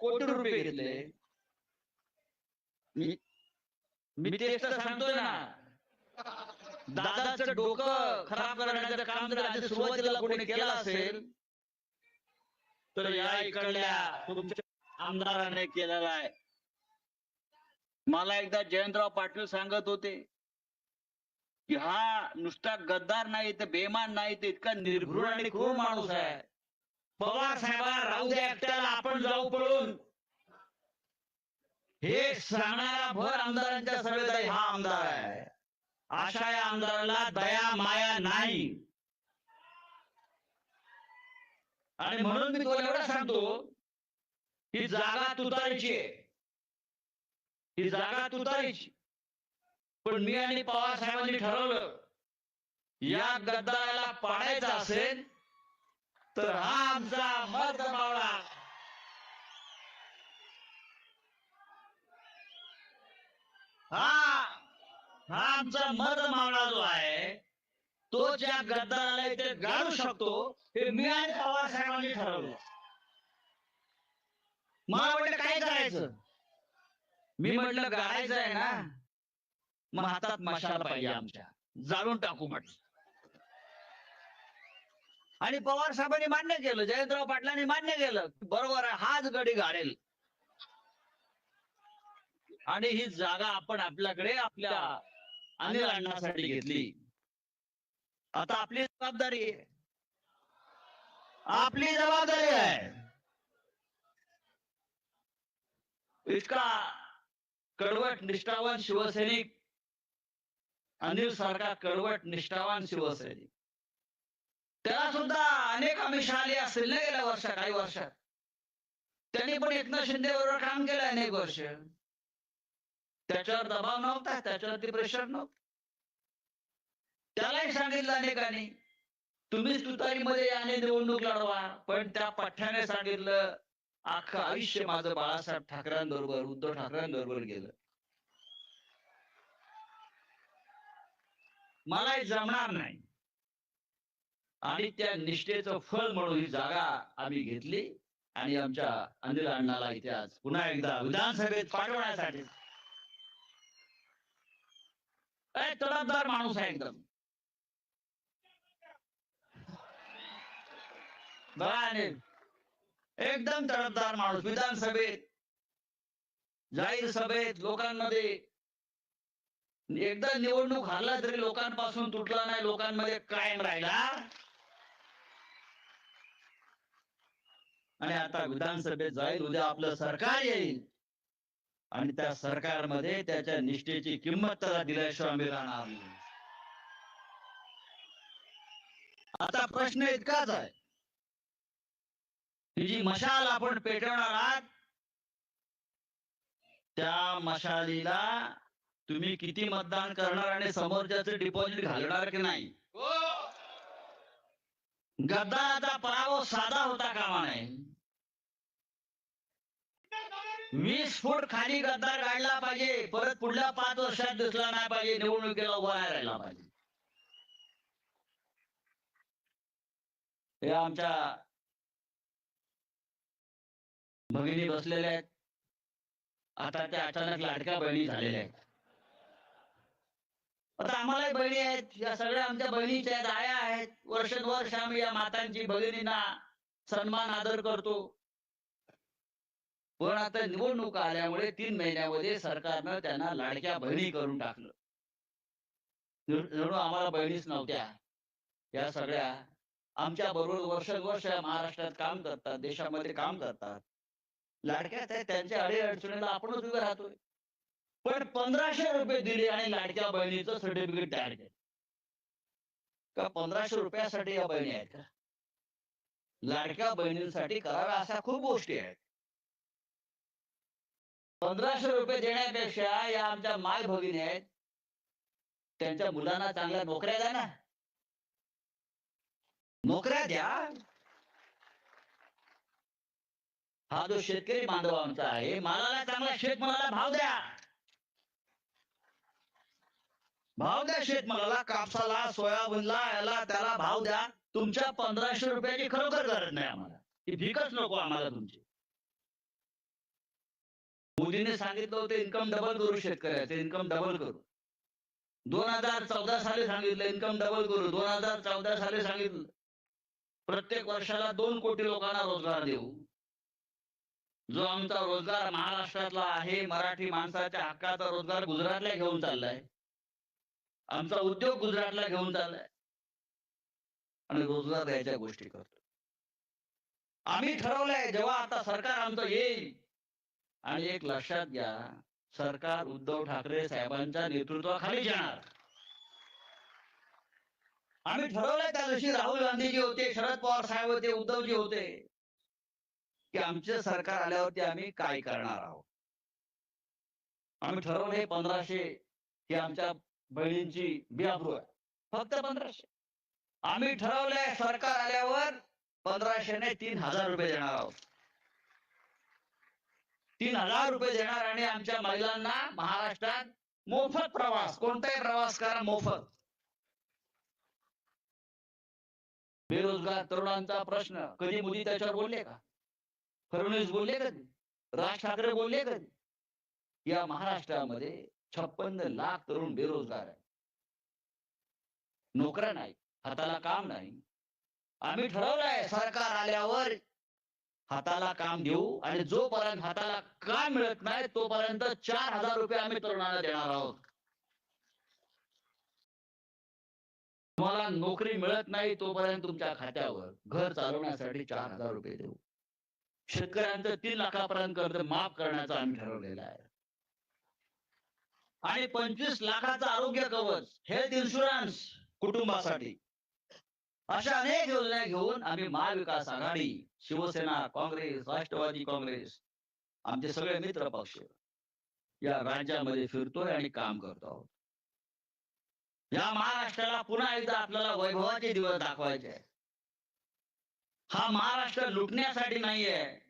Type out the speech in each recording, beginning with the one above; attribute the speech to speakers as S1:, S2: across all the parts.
S1: कोटी रुपये घेतले. मी मी तेच तर सांगतोय ना. दादाचं डोकं खराब करण्याचं काम जर आधी सुरुवातीला कोणी केलं असेल तर या इकडल्या तुमच्या आमदाराने केलेला आहे. मला एकदा जयंतराव पाटील सांगत होते की हा नुसता गद्दार नाही तर बेमान नाही तर इतका निर्भृण आणि क्रूर माणूस आहे. पवार साहेबा राहू द्या एकट्याला आपण जाऊ पळून. हे सांगणारा भर आमदारांच्या सभेत आहे, हा आमदार आहे. अशा या आमदाराला दया माया नाही. आणि म्हणून मी तुला एवढं सांगतो ही जागा तुतारीची आहे. ही जागा तुतारीची. पण मी आणि पवार साहेबांनी ठरवलं या गद्दाराला पाडायचं असेल तर हा आमचा मर्द मावळा. हा हा आमचा मर्द मावळा जो आहे तो ज्या गद्दाराला इथे गाडू शकतो हे मी आणि पवार साहेबांनी ठरवलं. मला वाटलं काय करायचं? मी म्हटलं गाळायचं आहे ना मग हातात मशाल पाहिजे आमच्या. जाळून टाकू म्हटलं. आणि पवार साहेबांनी मान्य केलं जयंतराव पाटलांनी मान्य केलं बरोबर आहे हाच गडी गाडेल. आणि ही जागा आपण आपल्याकडे आपल्या अनिल अण्णासाठी घेतली. आता आपली जबाबदारी आहे. आपली जबाबदारी आहे. इतका कडवट निष्ठावान शिवसैनिक अनिल सारखा कडवट निष्ठावान शिवसैनिक. त्याला सुद्धा अनेक आमिष आले असतील ना गेल्या वर्षात काही वर्षात. त्यांनी पण एकनाथ शिंदे बरोबर काम केलं अनेक वर्ष. त्याच्यावर दबाव नव्हता त्याच्यावरती प्रेशर नव्हतं. त्यालाही सांगितलं अनेकांनी तुम्हीच तुतारीमध्ये आणि निवडणूक लढवा. पण त्या पठ्ठ्याने सांगितलं अख्खं आयुष्य माझं बाळासाहेब ठाकरेंबरोबर उद्धव ठाकरेंबरोबर गेलं. मला जमणार नाही. आणि त्या निष्ठेचं फळ म्हणून ही जागा आम्ही घेतली. आणि आमच्या अनिल अण्णाला इथे आज पुन्हा एकदा विधानसभेत पाठवण्यासाठी. तडफदार माणूस आहे एकदम. बघा अनिल एकदम तडफदार माणूस विधानसभेत जाहीर सभेत लोकांमध्ये एकदा निवडणूक हरला तरी लोकांपासून तुटला नाही लोकांमध्ये कायम राहिला. आणि आता विधानसभेत जाईल उद्या आपलं सरकार येईल. आणि त्या सरकारमध्ये त्याच्या निष्ठेची किंमत त्याला दिल्याशिवाय आम्ही राहणार नाही आता प्रश्न इतकाच आहे. ही जी मशाल आपण पेटवणार आहात त्या मशालीला तुम्ही किती मतदान करणार आणि समोरच्याचं डिपॉझिट घालणार की नाही? हो. गद्दाराचा पराभव साधा होता कामा नये. वीस फूट खाली गद्दार काढला पाहिजे परत पुढल्या पाच वर्षात दिसला नाही पाहिजे निवडणुकीला उभा नाही राहिला पाहिजे. हे आमच्या भगिनी बसलेल्या आहेत. आता त्या अचानक लाडक्या बहिणी झालेल्या आहेत. आता आम्हालाही बहिणी आहेत. या सगळ्या आमच्या बहिणीच्या आहेत आया आहेत. वर्षानुवर्ष आम्ही या मातांची भगिनींना सन्मान आदर करतो. पण आता निवडणूक आल्यामुळे तीन महिन्यामध्ये सरकारनं त्यांना लाडक्या बहिणी करून टाकलं. जणू आम्हाला बहिणीच नव्हत्या. या सगळ्या आमच्या बरोबर वर्षानुवर्ष या महाराष्ट्रात काम करतात देशामध्ये काम करतात. लाडक्याच आहेत त्यांच्या अडीअडचणीला आपणच उभे राहतोय. पण पंधराशे रुपये दिले आणि लाडक्या बहिणीचं सर्टिफिकेट तयार केलं. का पंधराशे रुपयासाठी या बहिणी आहेत का? लाडक्या बहिणींसाठी कराव्या अशा खूप गोष्टी आहेत. पंधराशे रुपये देण्यापेक्षा या आमच्या माय भगिनी आहेत. त्यांच्या मुलांना चांगल्या नोकऱ्या द्या ना. नोकऱ्या द्या. हा जो शेतकरी बांधव आमचा आहे मालाला चांगला शेतमालाला भाव द्या. भाव द्या शेतमालाला कापसाला सोयाबीनला याला त्याला भाव द्या. तुमच्या पंधराशे रुपयाची खरोखर गरज नाही आम्हाला. ती भीकच नको आम्हाला तुमची. मोदीने सांगितलं होतं इन्कम डबल करू शेतकऱ्याचं इन्कम डबल करू. दोन हजार चौदा साली सांगितलं इन्कम डबल करू. दोन हजार चौदा साली सांगितलं. प्रत्येक वर्षाला दोन कोटी लोकांना रोजगार देऊ. जो आमचा रोजगार महाराष्ट्रातला आहे मराठी माणसाच्या हक्काचा रोजगार गुजरातला घेऊन चाललाय. आमचा उद्योग गुजरातला घेऊन चाललाय. आणि रोजगार द्यायच्या गोष्टी करतो. आम्ही ठरवलंय जेव्हा आता सरकार आमचं येईल. आणि एक लक्षात घ्या सरकार उद्धव ठाकरे साहेबांच्या नेतृत्वाखाली येणार आम्ही ठरवलंय त्या दिवशी राहुल गांधीजी होते शरद पवार साहेब होते उद्धवजी होते. की आमचे सरकार आल्यावरती आम्ही काय करणार आहोत? आम्ही ठरवले पंधराशे ही आमच्या बहिणींची बियाबरू आहे फक्त पंधराशे. आम्ही ठरवलंय सरकार आल्यावर पंधराशे ने तीन हजार रुपये देणार आहोत. तीन हजार रुपये देणार आणि आमच्या महिलांना महाराष्ट्रात मोफत प्रवास कोणताही प्रवास करा मोफत. बेरोजगार तरुणांचा प्रश्न कधी मुली त्याच्यावर बोलले का? फडणवीस बोलले कधी? राज ठाकरे बोलले कधी? या महाराष्ट्रामध्ये छप्पन्न लाख तरुण बेरोजगार आहे नोकऱ्या नाही हाताला काम नाही. आम्ही ठरवलंय सरकार आल्यावर हाताला काम देऊ आणि जोपर्यंत हाताला काम मिळत नाही तोपर्यंत चार हजार रुपये आम्ही तरुणांना देणार आहोत. तुम्हाला नोकरी मिळत नाही तोपर्यंत तुमच्या खात्यावर घर चालवण्यासाठी चार हजार रुपये देऊ. शेतकऱ्यांचं तीन लाखापर्यंत कर्ज माफ करण्याचं आम्ही ठरवलेलं आहे. आणि पंचवीस लाखाचं आरोग्य कवच हेल्थ इन्शुरन्स कुटुंबासाठी. अशा अनेक योजना घेऊन आम्ही महाविकास आघाडी शिवसेना काँग्रेस राष्ट्रवादी काँग्रेस आमचे सगळे मित्र पक्ष या राज्यामध्ये फिरतोय आणि काम करतो आहोत. या महाराष्ट्राला पुन्हा एकदा आपल्याला वैभवाचे दिवस दाखवायचे हा महाराष्ट्र लुटण्यासाठी नाहीये.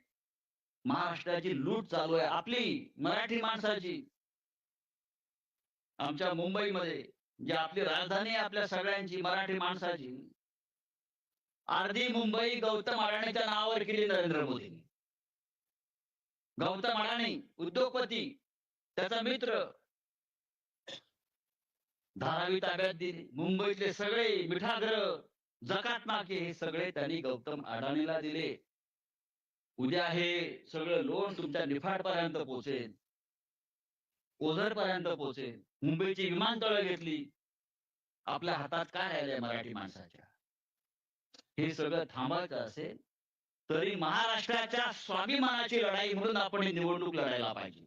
S1: महाराष्ट्राची लूट चालू आहे. आपली मराठी माणसाची आमच्या मुंबईमध्ये जी आपली राजधानी आपल्या सगळ्यांची मराठी माणसाची. अर्धी मुंबई गौतम अडाणीच्या नावावर केली नरेंद्र मोदींनी. गौतम अडाणी उद्योगपती त्याचा मित्र. धारावी ताब्यात दिली मुंबईतले सगळे मिठाग्रह जकात नाके हे सगळे त्यांनी गौतम अडाणीला दिले. उद्या हे सगळं लोन तुमच्या निफाटपर्यंत पोहोचेल ओझर पर्यंत पोहोचेल. मुंबईची विमानतळ घेतली. आपल्या हातात काय राहिलंय मराठी माणसाच्या? हे सगळं थांबायचं असेल तरी महाराष्ट्राच्या स्वाभिमानाची लढाई म्हणून आपण ही निवडणूक लढायला पाहिजे.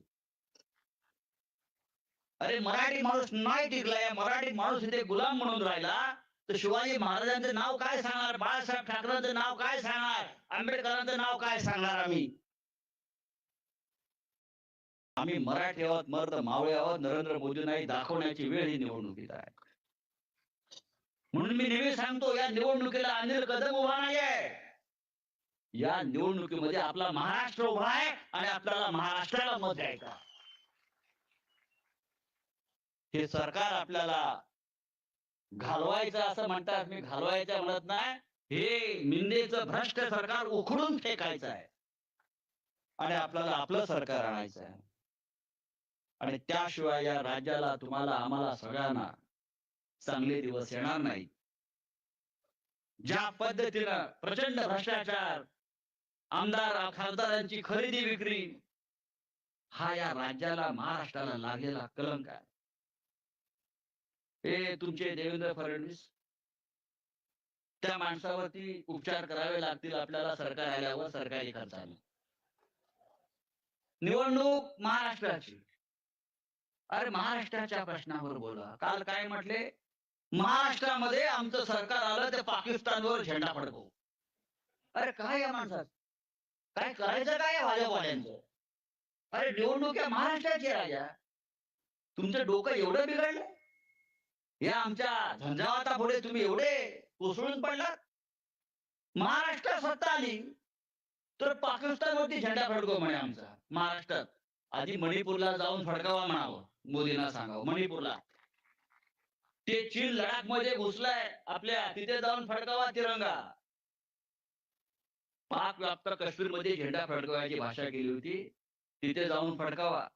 S1: अरे मराठी माणूस नाही टिकलाय. मराठी माणूस इथे गुलाम म्हणून राहिला. तर शिवाजी महाराजांचं नाव काय सांगणार? बाळासाहेब ठाकरेंचं नाव काय सांगणार? आंबेडकरांचं नाव काय सांगणार आम्ही? आम्ही मराठी आहोत मर्द मावळे आहोत नरेंद्र मोदींना दाखवण्याची वेळ ही निवडणुकीत आहे. म्हणून मी नेहमी सांगतो या निवडणुकीला अनिल कदम उभा नाहीये. या निवडणुकीमध्ये आपला महाराष्ट्र उभा आहे आणि आपल्याला महाराष्ट्राला मत द्यायचा हे सरकार आपल्याला घालवायचं असं म्हणतात मी घालवायचं म्हणत नाही. हे निंदेचं भ्रष्ट सरकार उखडून फेकायचं आहे. आणि आपल्याला आपलं सरकार आणायचं आहे. आणि त्याशिवाय या राज्याला तुम्हाला आम्हाला सगळ्यांना चांगले दिवस येणार नाही ज्या पद्धतीनं प्रचंड भ्रष्टाचार आमदार खासदारांची खरेदी विक्री हा या राज्याला महाराष्ट्राला लागलेला कलंक आहे. हे तुमचे देवेंद्र फडणवीस त्या माणसावरती उपचार करावे लागतील आपल्याला सरकार आल्यावर सरकारी खर्चाने निवडणूक महाराष्ट्राची. अरे महाराष्ट्राच्या प्रश्नावर बोला. काल काय म्हटले? महाराष्ट्रामध्ये आमचं सरकार आलं ते पाकिस्तानवर झेंडा फडकवू. अरे काय या माणसात? काय करायचं काय या भाजपवाल्यांचं? अरे निवडणूक या महाराष्ट्राची राजा. तुमचं डोकं एवढं बिघडलं? या आमच्या झंझावाता पुढे तुम्ही एवढे कोसळून पडलात? महाराष्ट्रात सत्ता आली तर पाकिस्तानवरती झेंडा फडकव म्हणे आमचा. महाराष्ट्रात आधी मणिपूरला जाऊन फडकावा म्हणावं. मोदींना सांगावं. मणिपूरला. ते चीन लडाखमध्ये घुसलाय. आपल्या तिथे जाऊन फडकावा तिरंगा. पाक व्याप्त काश्मीरमध्ये झेंडा फडकवायची भाषा केली होती. तिथे जाऊन फडकावा.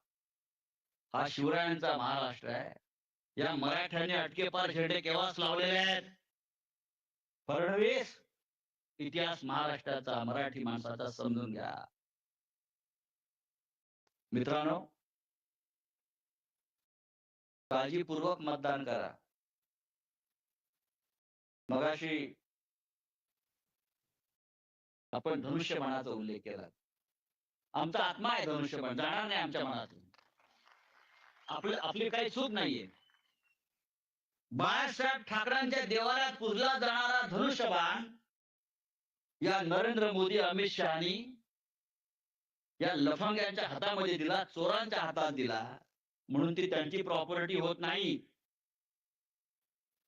S1: हा शिवरायांचा महाराष्ट्र आहे. या मराठ्यांनी अटकेपार झेंडे केव्हाच लावलेले आहेत? फडणवीस इतिहास महाराष्ट्राचा मराठी माणसाचा समजून घ्या. मित्रांनो काळजीपूर्वक मतदान करा. मगाशी आपण धनुष्यबाणाचा उल्लेख केला. आमचा आत्मा आहे धनुष्यबाण जाणार नाही आमच्या मनातून. आपलं आपली काही चूक नाहीये. बाळासाहेब ठाकरेंच्या देवाऱ्यात पुजला जाणारा धनुष्यबाण या नरेंद्र मोदी अमित शहानी या लफंग्यांच्या हातामध्ये दिला चोरांच्या हातात दिला. म्हणून ती त्यांची प्रॉपर्टी होत नाही.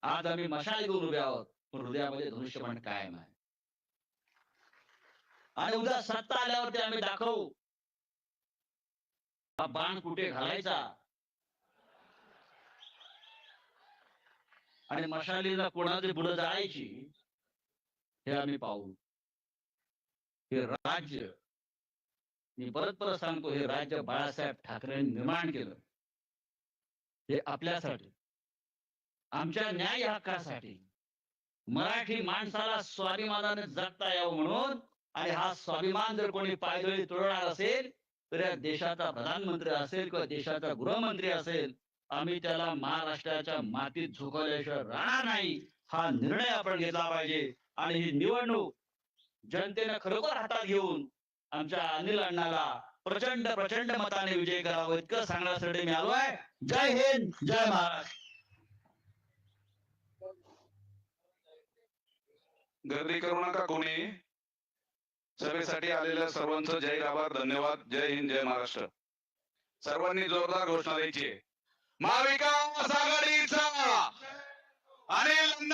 S1: आज आम्ही मशाल घेऊन उभे आहोत. पण हृदयामध्ये धनुष्यबाण कायम आहे. आणि उद्या सत्ता आल्यावरती आम्ही दाखवू. हा बाण कुठे घालायचा? आणि मशालीला कोणाची पुढे जायची? हे आम्ही पाहू. हे राज्य. मी परत परत सांगतो हे राज्य बाळासाहेब ठाकरेंनी निर्माण केलं. हे आपल्यासाठी. आमच्या न्याय हक्कासाठी. मराठी माणसाला स्वाभिमानाने जगता यावं म्हणून आणि हा स्वाभिमान जर कोणी पायदळी तोडणार असेल तर या देशाचा प्रधानमंत्री असेल किंवा देशाचा गृहमंत्री असेल आम्ही त्याला महाराष्ट्राच्या मातीत झुकवल्याशिवाय राहणार नाही हा निर्णय आपण घेतला पाहिजे. आणि ही निवडणूक जनतेनं खरोखर हातात घेऊन आमच्या अनिल अण्णाला प्रचंड प्रचंड मताने विजय करावा इतकं सांगण्यासाठी मी आलोय जय हिंद जय महाराष्ट्र.
S2: गर्दी करू नका कोणी. सभेसाठी आलेल्या सर्वांचं जय आभार धन्यवाद. जय हिंद जय महाराष्ट्र. सर्वांनी जोरदार घोषणा द्यायची. महाविकास आघाडीचा अनिल